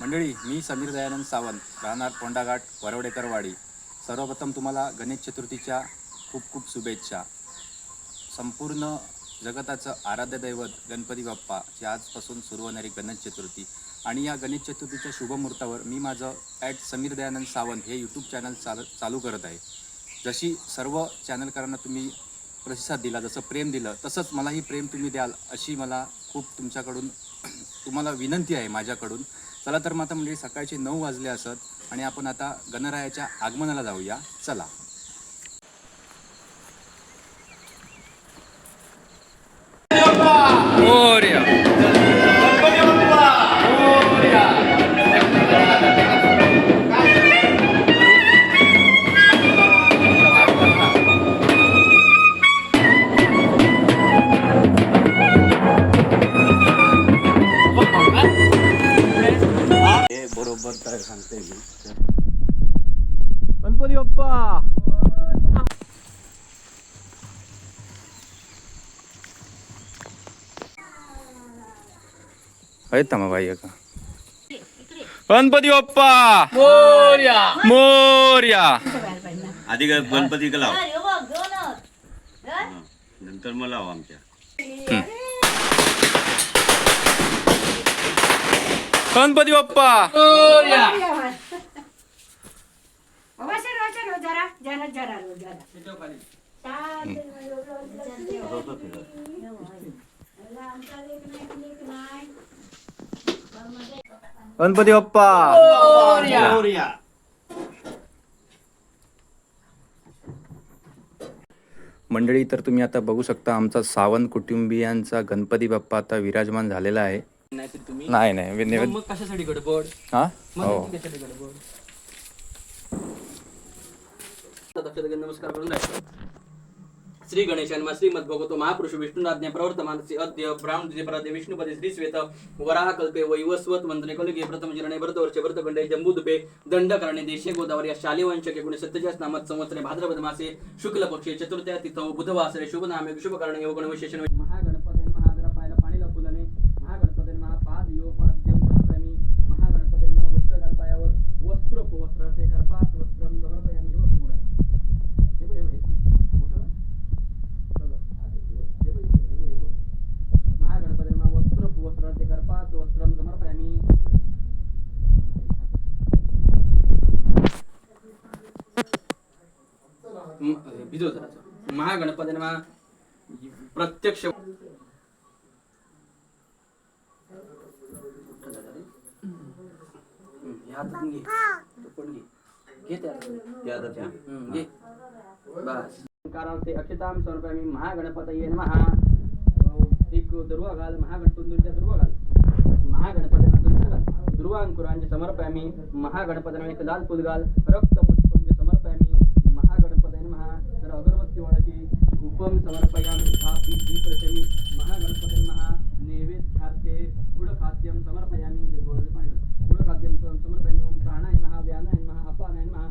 मंडळी मी समीर दयानंद सावंत राहणार कोंडाघाट वरवडेकरवाडी. सर्वप्रथम तुम्हाला गणेश चतुर्थीच्या खूप खूप शुभेच्छा. संपूर्ण जगताचं आराध्य दैवत गणपती बाप्पा जी आजपासून सुरू होणारी गणेश चतुर्थी. आणि या गणेश चतुर्थीच्या शुभमुहूर्तावर मी माझं ॲट समीर दयानंद सावंत हे यूट्यूब चॅनल चाल चालू करत आहे. जशी सर्व चॅनलकरांना तुम्ही प्रतिसाद दिला जसं प्रेम दिलं तसंच मलाही प्रेम तुम्ही द्याल अशी मला खूप तुमच्याकडून तुम्हाला विनंती आहे माझ्याकडून. चला तर मग आता म्हणजे सकाळचे नऊ वाजले असत आणि आपण आता गणरायाच्या आगमनाला जाऊया. चला. काय सांगते मी. गणपती बाप्पा! आहेत ना बाई का गणपती बाप्पा! मोर्या! आधी ग- गणपती का लाव. हं. नंतर मग लाव आमच्या. गणपती बाप्पा. गणपती बाप्पा. मंडळी तर तुम्ही आता बघू शकता आमचा सावंत कुटुंबियांचा गणपती बाप्पा आता विराजमान झालेला आहे. नाहीतर तुम्ही? नाही नाही वे- मग नैवेद्य मग कशासाठी गडबड? हा? मग हो. नक्की कशासाठी गडबड? दक्षता नमस्कार करून जायचं श्री गणेशान्मा श्रीमद भगवतो महापुरुष विष्णुराज्ञा प्रवर्तमानसी अद्य ब्राह्मण दिपरादे विष्णुपदे श्री श्वेत वराह कल्पे वैवस्वत मंत्रे कलगे प्रथम जिरणे भरतवर्षे भरतखंडे जम्बूदुपे दंडकरणे देशे गोदावरी या शालिवंशके गुणे सत्यजास नामत संवत्सरे भाद्रपद मासे शुक्ल पक्षे चतुर्थ्या तिथौ बुधवासरे शुभ नामे शुभ कारणे योग गण विशेषण महागणपती महादरा पायला पाणी फुलने महागणपती महापाद यो पाद्यम समर्पयामी महागणपती महा वस्त्र घालपायावर वस्त्र वस्त्र ते करपास वस्त्रम समर्पयामी हे बघ समोर आहे हे बघ, हे बघ, हे बघ. मोठं बघ. बघ. हे बघ, हे बघ, हे बघ. महागणपती महा वस्त्र वस्त्र ते करपास वस्त्रम समर्पयामी म- भिजव जरासं. महागणपती प्रत्यक्ष हातातून घे तो घे घे त्या घे. बस कारण ते अक्षताम एक दुर्वा घाल महागणपतीच्या दुर्वा घाल महागणपती दुर्वांकुरांचे समर्पयामी महागणपती एक लाल फुल घाल रक्त पुष्पम समर्पयामी महागणपती महा जर अगरबत्ती वळाची समर्पयामि समर्पयामी स्थापित महागणपती महा नैवेद्यार्थे गुडखाद्यम समर्पयामि ते गोड पाणी घाल. गुडखाद्यम सम- समर्पयामी ओम प्राणाय महा व्यानाय महा अपानाय महा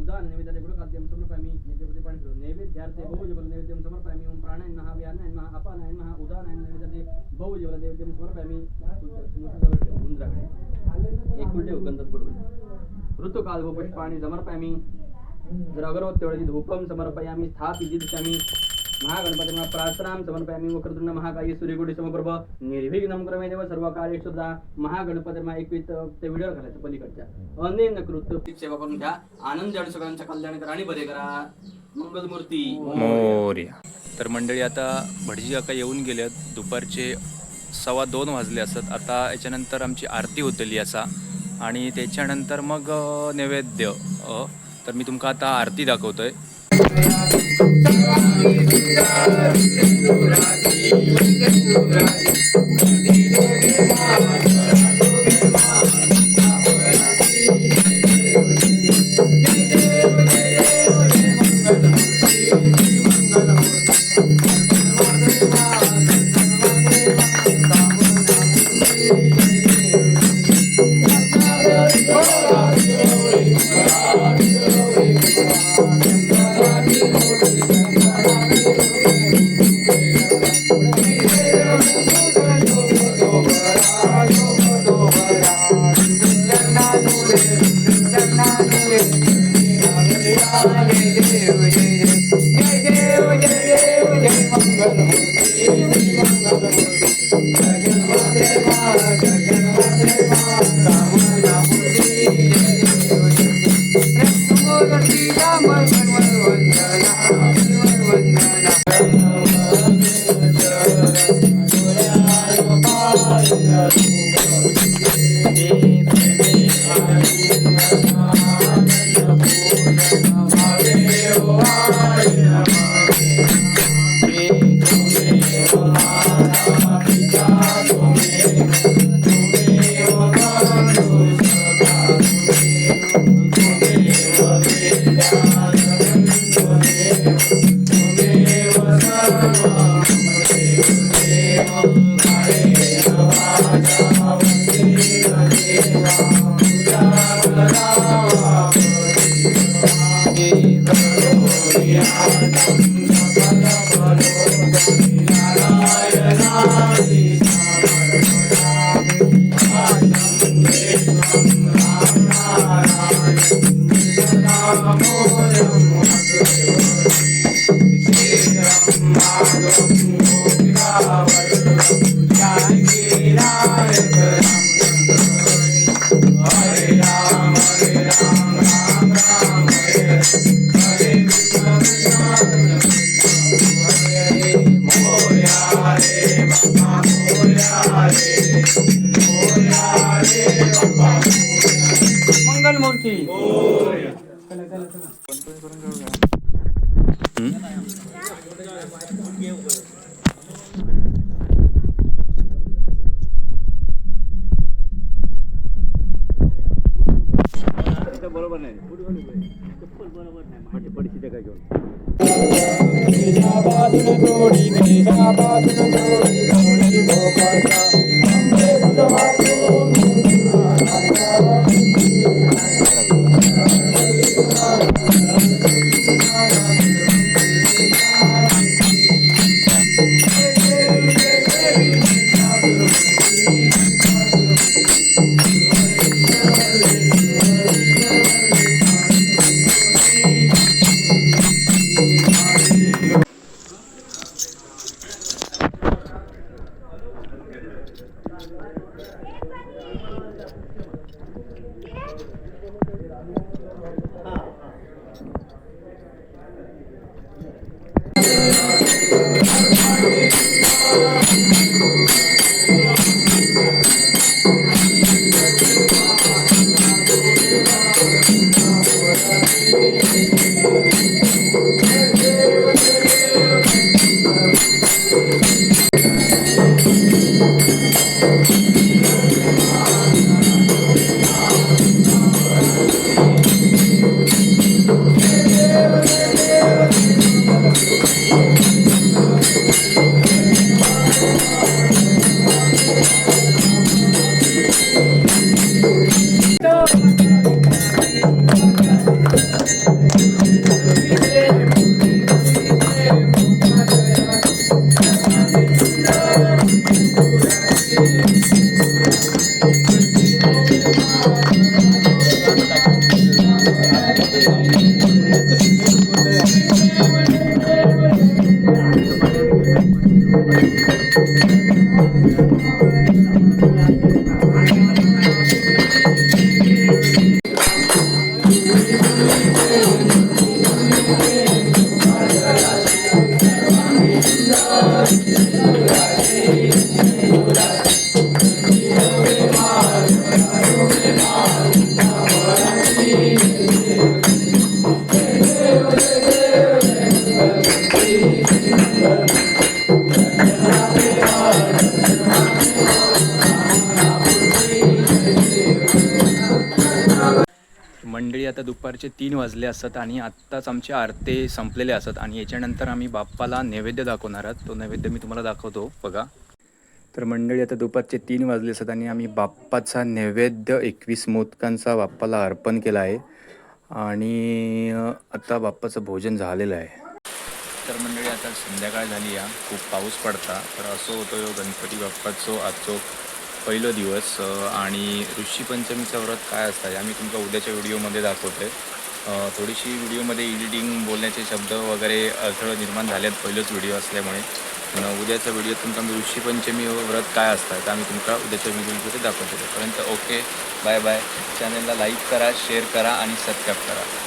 उदान नैवेद्याचे गुडखाद्यम समर्पयामी नैवेद्याचे पाणी घाल. नैवेद्यार्थे बहुजबल नैवेद्यम समर्पयामी ओम प्राणाय महा व्यानाय महा अपानाय महा उदानाय नैवेद्याचे बहुजबल नैवेद्यम समर्पयामि स्मृतीजवळ एक उलटे गंधत ऋतुकाल व पुष्पाणी जर अगरबत्ती वळती धूपम समर्पयामी स्थापित दिशामी महागणपती प्रार्थनाम समर्पयामी वक्रतुंड महाकाय सूर्यकोटी समप्रभ निर्विघ्न क्रमे देव सर्व कार्य सुद्धा महागणपती एकवीत ते व्हिडिओ घालायचं पलीकडच्या. अनेन कृत्य सेवा करून घ्या. आनंद आणि सगळ्यांच्या कल्याण करा आणि बरे करा. मंगलमूर्ती. मोर्या. तर मंडळी आता भटजी काका येऊन गेलेत. दुपारचे सव्वा दोन वाजले असत. आता याच्यानंतर आमची आरती होतली असा. आणि त्याच्यानंतर मग नैवेद्य तर मी तुमका आता आरती दाखवतोय. Thank Jagan Mata Jagan Mata Mangalmurti बरोबर नाही. बरोबर नाही पडशीचे काय घेऊन दुपारचे तीन वाजले असतात आणि आत्ताच आमचे आरते संपलेले असतात आणि याच्यानंतर आम्ही बाप्पाला नैवेद्य दाखवणार आहोत. तो नैवेद्य मी तुम्हाला दाखवतो बघा. तर मंडळी आता दुपारचे तीन वाजले असतात आणि आम्ही बाप्पाचा नैवेद्य एकवीस मोदकांचा बाप्पाला अर्पण केला आहे. आणि आता बाप्पाचं भोजन झालेलं आहे. तर मंडळी आता संध्याकाळ झाली या खूप पाऊस पडता. तर असं होतो हो, गणपती बाप्पाचो आजचो पहिलो दिवस आणि ऋषीपंचमीचं व्रत काय असतं आहे आम्ही तुमका उद्याच्या व्हिडिओमध्ये दाखवतोय. थोडीशी व्हिडिओमध्ये एडिटिंग बोलण्याचे शब्द वगैरे अडथळं निर्माण झाले आहेत पहिलंच व्हिडिओ असल्यामुळे. पण उद्याचा व्हिडिओ तुमका मी ऋषीपंचमी व्रत काय असतात तर आम्ही तुमका उद्याच्या व्हिडिओमध्ये दाखवतो तोपर्यंत ओके बाय बाय. चॅनलला लाईक करा शेअर करा आणि सबस्क्राईब करा.